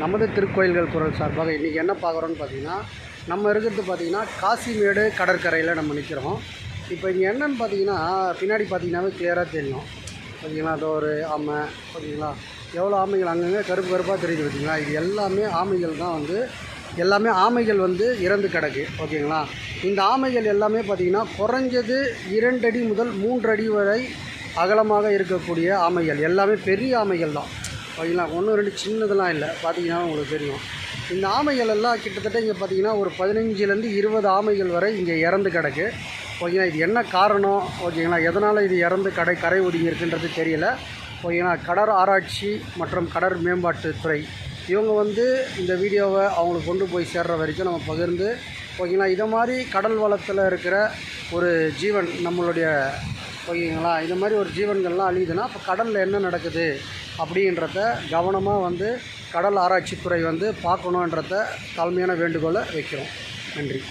நமது திருக்கோயில்கள் குரல் சார்பாக இன்றைக்கி என்ன பார்க்குறோன்னு பார்த்தீங்கன்னா நம்ம இருக்கிறது பார்த்தீங்கன்னா காசிமேடு கடற்கரையில் நம்ம நிற்கிறோம் இப்போ இங்கே என்னன்னு பார்த்தீங்கன்னா பின்னாடி பார்த்தீங்கன்னாவே கிளியராக தெரியும். பார்த்தீங்களா? அது ஒரு ஆமை பார்த்தீங்களா? எவ்வளோ ஆமைகள் அங்கங்கே கருப்பு கருப்பாக தெரியுது பார்த்தீங்களா? இது எல்லாமே ஆமைகள் தான் வந்து எல்லாமே ஆமைகள் வந்து இறந்து கிடக்கு. ஓகேங்களா? இந்த ஆமைகள் எல்லாமே பார்த்தீங்கன்னா குறைஞ்சது இரண்டடி முதல் மூன்றடி வரை அகலமாக இருக்கக்கூடிய ஆமைகள். எல்லாமே பெரிய ஆமைகள் தான். ஓகேங்களா ஒன்று ரெண்டு சின்னதெல்லாம் இல்லை. பார்த்தீங்கன்னா உங்களுக்கு தெரியும். இந்த ஆமைகள் எல்லாம் கிட்டத்தட்ட இங்கே பார்த்தீங்கன்னா ஒரு பதினஞ்சுலேருந்து இருபது ஆமைகள் வரை இங்கே இறந்து கிடக்கு. ஓகேங்களா? இது என்ன காரணம்? ஓகேங்களா? எதனால் இது இறந்து கடை கரை ஒதுங்கி இருக்குன்றது தெரியல. ஓகேங்களா? கடற் ஆராய்ச்சி மற்றும் கடற் மேம்பாட்டுத்துறை இவங்க வந்து இந்த வீடியோவை அவங்களுக்கு கொண்டு போய் சேர்ற வரைக்கும் நம்ம பகிர்ந்து ஓகேங்களா? இதை மாதிரி கடல் வளத்தில் இருக்கிற ஒரு ஜீவன் நம்மளுடைய ஓகேங்களா? இந்த மாதிரி ஒரு ஜீவன்கள்லாம் அழியுதுன்னா அப்போ கடலில் என்ன நடக்குது? அப்படின்றத கவனமாக வந்து கடல் ஆராய்ச்சித்துறை வந்து பார்க்கணுன்றத தாழ்மையான வேண்டுகோளை வைக்கிறோம். நன்றி.